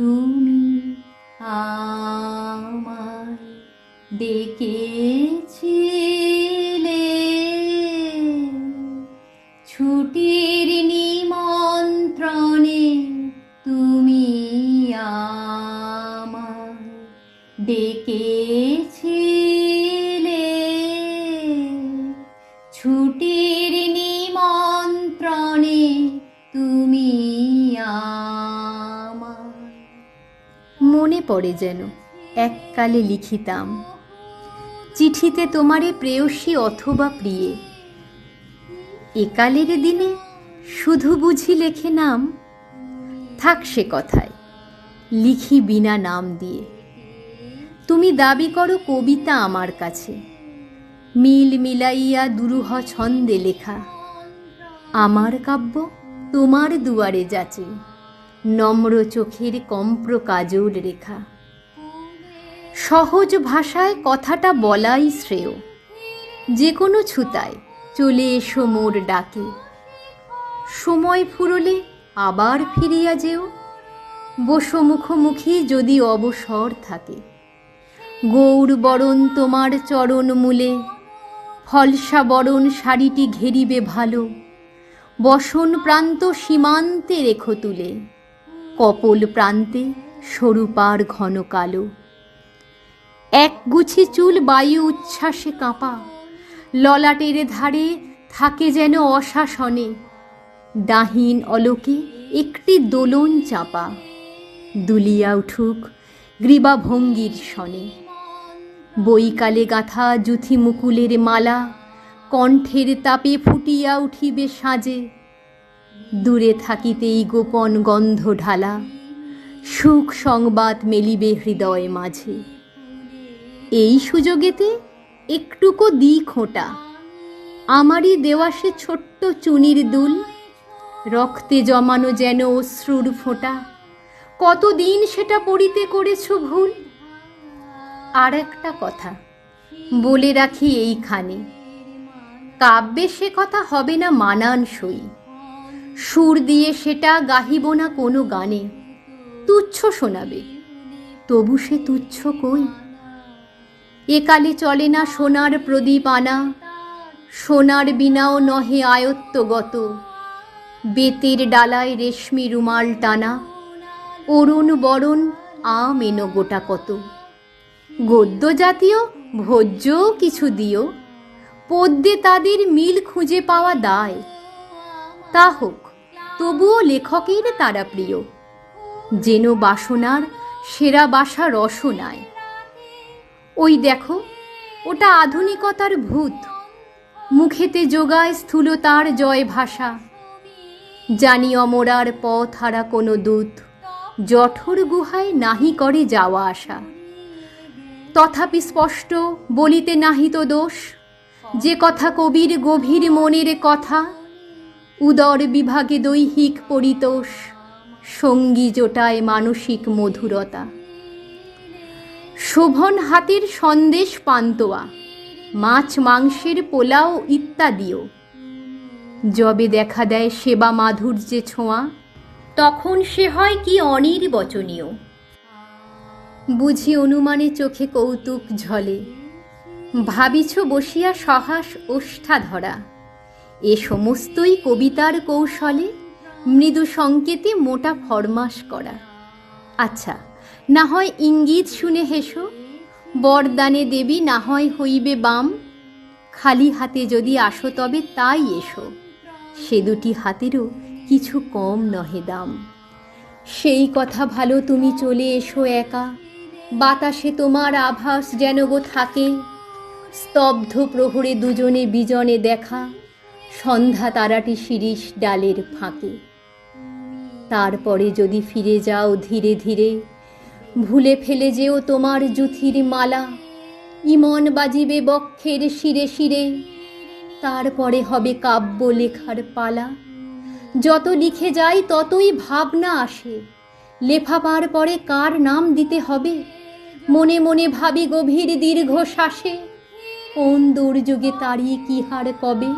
তুমি আমায় ডেকেছিলে। ছুটির নিমন্ত্রণে তুমি আমায় ডেকেছিলে। পড়ে যেন, এককালে লিখিতাম। চিঠিতে তোমারে প্রেয়সী অথবা প্রিয়ে। একালের দিনে শুধু বুঝি লেখে নাম, থাক সে কথায়, লিখি বিনা নাম দিয়ে। তুমি দাবি করো কবিতা আমার কাছে, মিল মিলাইয়া দুরূহ ছন্দে লেখা। আমার কাব্য তোমার দুয়ারে যাচে। নম্র চোখের কম্প্র কাজল রেখা। সহজ ভাষায় কথাটা বলাই শ্রেয়। যে কোনো ছুতায় চলে এসো মোর ডাকে। সময় ফুরলে আবার ফিরিয়া যেও। বসো মুখোমুখি যদি অবসর থাকে। গৌর বরণ তোমার চরণ মূলে। ফলসা বরণ শাড়িটি ঘেরিবে ভালো। বসন প্রান্ত সীমান্তে রেখো তুলে। কপল প্রান্তে সরুপার ঘন কালো। এক গুছি চুল বায়ু উচ্ছ্বাসে কাঁপা। ললাটের ধারে থাকে যেন অশাসনে। ডাহিন অলোকে একটি দোলন চাপা। দুলিয়া উঠুক গ্রীবা ভঙ্গির সনে। বইকালে গাথা জুথি মুকুলের মালা, কণ্ঠের তাপে ফুটিয়া উঠিবে সাজে। দূরে থাকিতেই গোপন গন্ধ ঢালা। সুখ সংবাদ মেলিবে হৃদয় মাঝে। এই সুযোগেতে একটুকো দি খোঁটা আমারই দেওয়া সে ছোট্ট চুনির দুল। রক্তে জমানো যেন অশ্রুর ফোঁটা। কতদিন সেটা পড়িতে করেছ ভুল? আর একটা কথা বলে রাখি এইখানে। কাব্যে সে কথা হবে না মানানসই। সুর দিয়ে সেটা গাহিব না কোনো গানে। তুচ্ছ শোনাবে, তবু সে তুচ্ছ কই? একালে চলে না সোনার প্রদীপ আনা, সোনার বিনাও নহে আয়ত্তগত। বেতের ডালায় রেশমি রুমাল টানা, অরুণ বরণ আম এনো গোটা কত। গদ্য জাতীয়, ভোজ্যও কিছু দিও, পদ্যে তাদের মিল খুঁজে পাওয়া দায়। তা হোক, তবুও লেখকের তারা প্রিয়। যেন বাসনার সেরা বাসা রসনায় ওই দেখো, ওটা আধুনিকতার ভূত। মুখেতে যোগায় স্থূলতার জয় ভাষা। জানি অমরার পথ হারা কোনো দূত, জঠর গুহায় নাহি করে যাওয়া আসা তথাপি স্পষ্ট বলিতে নাহি তো দোষ, যে কথা কবির গভীর মনের কথা উদর বিভাগে দৈহিক পরিতোষ, সঙ্গী জোটায় মানসিক মধুরতা। শোভন হাতের সন্দেশ পান্তোয়া, মাছ মাংসের পোলাও ইত্যাদিও। যবে দেখা দেয় সেবা মাধুর্যে ছোঁয়া, তখন সে হয় কি অনির্বচনীয়। বুঝি অনুমানে চোখে কৌতুক ঝলে, ভাবিছ বসিয়া সহাস ওষ্ঠা ধরা এ সমস্তই কবিতার কৌশলে মৃদু সংকেতে মোটা ফরমাস করা। আচ্ছা না হয় ইঙ্গিত শুনে হেসো, বরদানে দেবী না হয় হইবে বাম, খালি হাতে যদি আসো তবে তাই এসো। সে দুটি হাতেরও কিছু কম নহে দাম। সেই কথা ভালো তুমি চলে এসো একা, বাতাসে তোমার আভাস যেন গো থাকে, স্তব্ধ প্রহরে দুজনে বিজনে দেখা সন্ধ্যা তারাটি শিরিষ ডালের ফাঁকে। তারপরে যদি ফিরে যাও ধীরে ধীরে, ভুলে ফেলে যেও তোমার জুথির মালা। ইমন বাজিবে বক্ষের শিরে শিরে, তারপরে হবে কাব্য লেখার পালা। যত লিখে যাই ততই ভাবনা আসে লেফাপার পরে কার নাম দিতে হবে? মনে মনে ভাবি গভীর দীর্ঘ শ্বাসে কোন দুর্যোগে তাড়িয়ে কি হার কবে?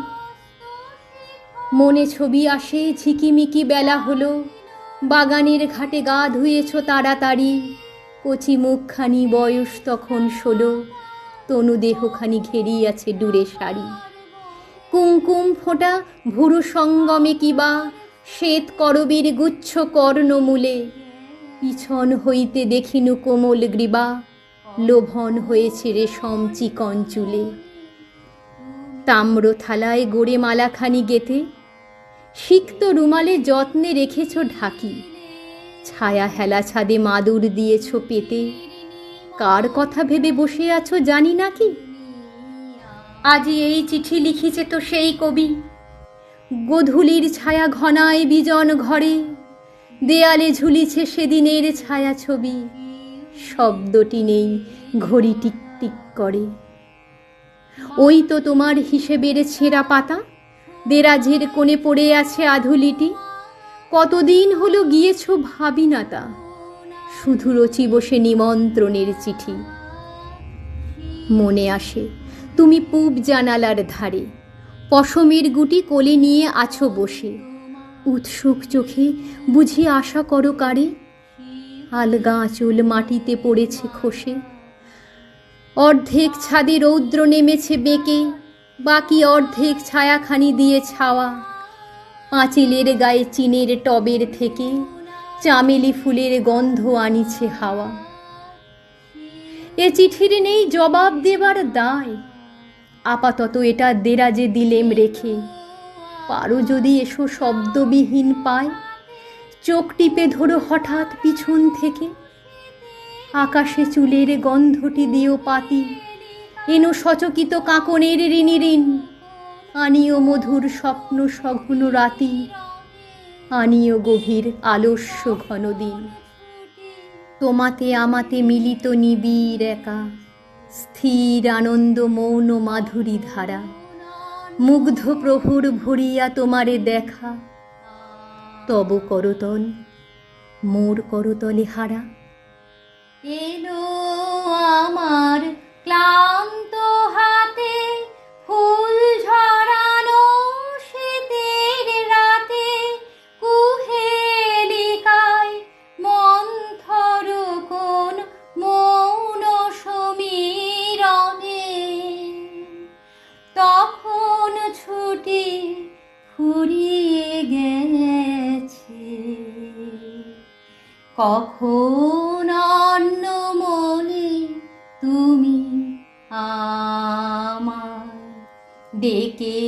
মনে ছবি আসে, ঝিকিমিকি বেলা হলো। বাগানের ঘাটে গা ধুয়েছ তাড়াতাড়ি। কচি মুখখানি বয়স তখন ষোলো। তনু দেহখানি ঘেরিয়াছে ডুরে শাড়ি। কুমকুম ফোঁটা ভুরু সঙ্গমে কিবা, শ্বেত করবীর গুচ্ছ কর্ণমূলে। পিছন হইতে দেখিনু কোমল গ্রীবা, লোভন হয়েছে রেশম চিকন চুলে। তাম্র থালায় গোড়ে মালাখানি গেতে সিক্ত রুমালে যত্নে রেখেছ ঢাকি। ছায়া হেলা ছাদে মাদুর দিয়েছ পেতে। কার কথা ভেবে বসে আছো জানি না কি? আজি এই চিঠি লিখিছে তো সেই কবি। গোধূলির ছায়া ঘনায় বিজন ঘরে। দেয়ালে ঝুলিছে সেদিনের ছায়া ছবি। শব্দটি নেই, ঘড়ি টিক টিক করে। ওই তো তোমার হিসেবের ছেঁড়া পাতা। দেরাজের কোণে পড়ে আছে আধুলিটি। কতদিন হলো গিয়েছ ভাবি না তা শুধু রচি বসে নিমন্ত্রণের চিঠি। মনে আসে, তুমি পূব জানালার ধারে, পশমের গুটি কোলে নিয়ে আছো বসে। উৎসুক চোখে বুঝি আশা করো কারে? আলগা আঁচল মাটিতে পড়েছে খসে। অর্ধেক ছাদে রৌদ্র নেমেছে বেঁকে বাকি অর্ধেক ছায়াখানি দিয়ে ছাওয়া। পাঁচিলের গায়ে চিনের টবের থেকে চামেলি ফুলের গন্ধ আনিছে হাওয়া। এ চিঠির নেই জবাব দেবার দায়। আপাতত এটা দেরাজে দিলেম রেখে। পারো যদি এসো শব্দবিহীন পায়। চোখ টিপে ধরো হঠাৎ পিছন থেকে। আকাশে চুলের গন্ধটি দিও পাতি। এনো সচকিত কাঁকনের ঋণী ঋণ। আনিও মধুর স্বপ্ন সঘন রাতি। আনিও গভীর আলস্য ঘন দিন। তোমাতে আমাতে মিলিত নিবিড় একা। স্থির আনন্দ মৌন মাধুরী ধারা। মুগ্ধ প্রভুর ভরিয়া তোমারে দেখা। তব করতল, মোর করতলে হারা। এলো আমার ক্লান্ত হাতে ফুল ঝরানো শীতের রাতে কুহেলিকায় মন্থর কোন মৌন সমীরণে তখন ছুটি ফুরিয়ে গেছে। কখন ডেকেছিলে